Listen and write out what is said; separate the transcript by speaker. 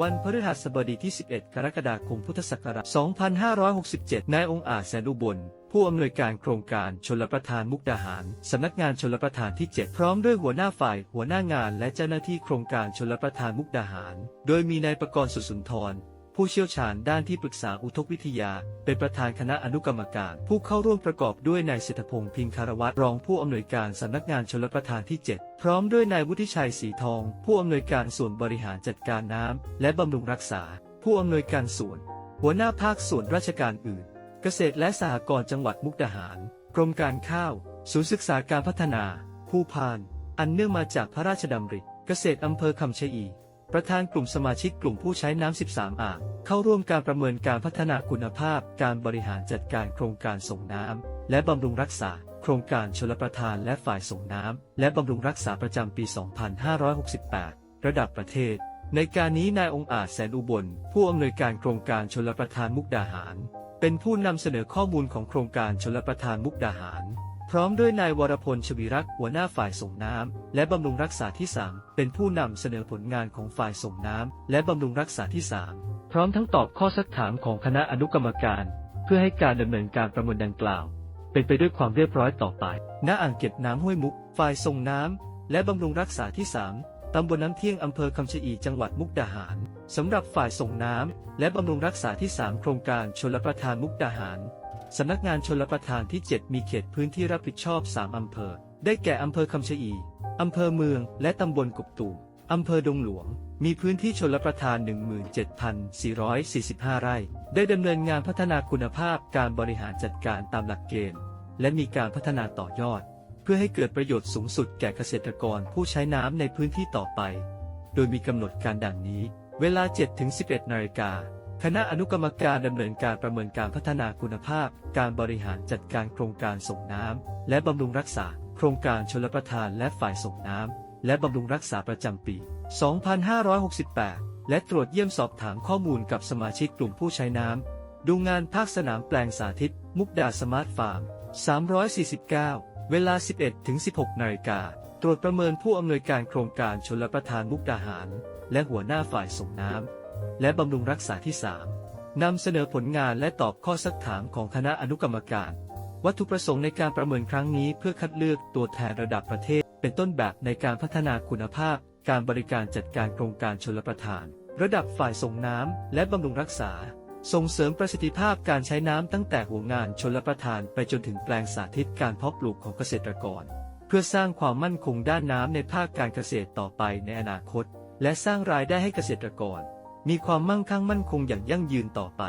Speaker 1: วันพฤหัสบดีที่ 11 กรกฎาคม พุทธศักราช 2567 นายองค์อาจแสนอุบล ผู้อำนวยการโครงการชลประทานมุกดาหาร สำนักงานชลประทานที่ 7 พร้อมด้วยหัวหน้าฝ่าย หัวหน้างานและเจ้าหน้าที่โครงการชลประทานมุกดาหาร โดยมีนายประกรณ์สุสุนทร ผู้เชี่ยวชาญด้านที่ปรึกษาอุทกวิทยา เป็นประธานคณะอนุกรรมการ ผู้เข้าร่วมประกอบด้วยนายเศรษฐพงษ์พิงคารวัตรรองผู้อำนวยการสำนักงานชลประทานที่ 7 พร้อมด้วยนายวุฒิชัยสีทอง ผู้อำนวยการส่วนบริหารจัดการน้ำและบำรุงรักษา ผู้อำนวยการส่วน หัวหน้าภาคส่วนราชการอื่น เกษตรและสหกรณ์จังหวัดมุกดาหาร กรมการข้าว ศูนย์ศึกษาการพัฒนา ผู้พาน อันเนื่องมาจากพระราชดำริ เกษตรอำเภอคำชะอี ประธานกลุ่มสมาชิกกลุ่มผู้ใช้น้ำ 13 อ่าง เข้าร่วมการประเมินการพัฒนาคุณภาพ การบริหารจัดการโครงการส่งน้ำ และบำรุงรักษา โครงการชลประทานและฝ่ายส่งน้ำ และบำรุงรักษาประจำปี 2568 ระดับประเทศ ในการนี้นายองอาจแสนอุบล ผู้อำนวยการโครงการชลประทานมุกดาหาร เป็นผู้นำเสนอข้อมูลของโครงการชลประทานมุกดาหาร พร้อมด้วยนายวรพลชวีรักษ์หัวหน้าฝ่ายส่งน้ำและบำรุงรักษาที่ 3 เป็นผู้นำเสนอผลงานของฝ่ายส่งน้ำและบำรุงรักษาที่ 3 พร้อมทั้งตอบข้อสักถามของคณะอนุกรรมการ เพื่อให้การดำเนินการประเมินดังกล่าว เป็นไปด้วยความเรียบร้อยต่อไป ณ อ่างเก็บน้ำห้วยมุก ฝ่ายส่งน้ำและบำรุงรักษาที่ 3ตำบลน้ำเที่ยงอำเภอคำชะอีจังหวัดมุกดาหารสำหรับฝ่ายส่งน้ำและบำรุงรักษาที่ 3 โครงการชลประทานมุกดาหาร สำนักงานชลประทานที่ 7 มีเขตพื้นที่รับผิดชอบ 3 อำเภอ ได้แก่อำเภอคำชะอี อำเภอเมือง และตำบลกบตูมอำเภอดงหลวง มีพื้นที่ชลประทาน 17,445 ไร่ ได้ดำเนินงานพัฒนาคุณภาพการบริหารจัดการตามหลักเกณฑ์ และมีการพัฒนาต่อยอด เพื่อให้เกิดประโยชน์สูงสุดแก่เกษตรกรผู้ใช้น้ำในพื้นที่ต่อไป โดยมีกำหนดการดังนี้ เวลา 7-11 นาฬิกา คณะอนุกรรมการดำเนินการประเมินการพัฒนาคุณภาพ การบริหารจัดการโครงการส่งน้ำและบำรุงรักษา โครงการชลประทานและฝ่ายส่งน้ำและบำรุงรักษาประจำปี 2568 และตรวจเยี่ยมสอบถามข้อมูลกับสมาชิกกลุ่มผู้ใช้น้ำ ดูงานภาคสนามแปลงสาธิต มุกดาสมาร์ทฟาร์ม 349 เวลา 11-16 นาฬิกา ตรวจประเมินผู้อำนวยการโครงการชลประทานมุกดาหาร และหัวหน้าฝ่ายส่งน้ำ และบำรุงรักษาที่ 3นำเสนอผลงานและตอบข้อสักถามของคณะอนุกรรมการ วัตถุประสงค์ในการประเมินครั้งนี้เพื่อคัดเลือกตัวแทนระดับประเทศ เป็นต้นแบบในการพัฒนาคุณภาพ การบริการจัดการโครงการชลประทาน ระดับฝ่ายส่งน้ำและบำรุงรักษา ส่งเสริมประสิทธิภาพการใช้น้ำตั้งแต่หัวงานชลประทานไปจนถึงแปลงสาธิตการเพาะปลูกของเกษตรกร เพื่อสร้างความมั่นคงด้านน้ำในภาคการเกษตรต่อไปในอนาคต และสร้างรายได้ให้เกษตรกร มีความมั่งคั่งมั่นคงอย่างยั่งยืนต่อไป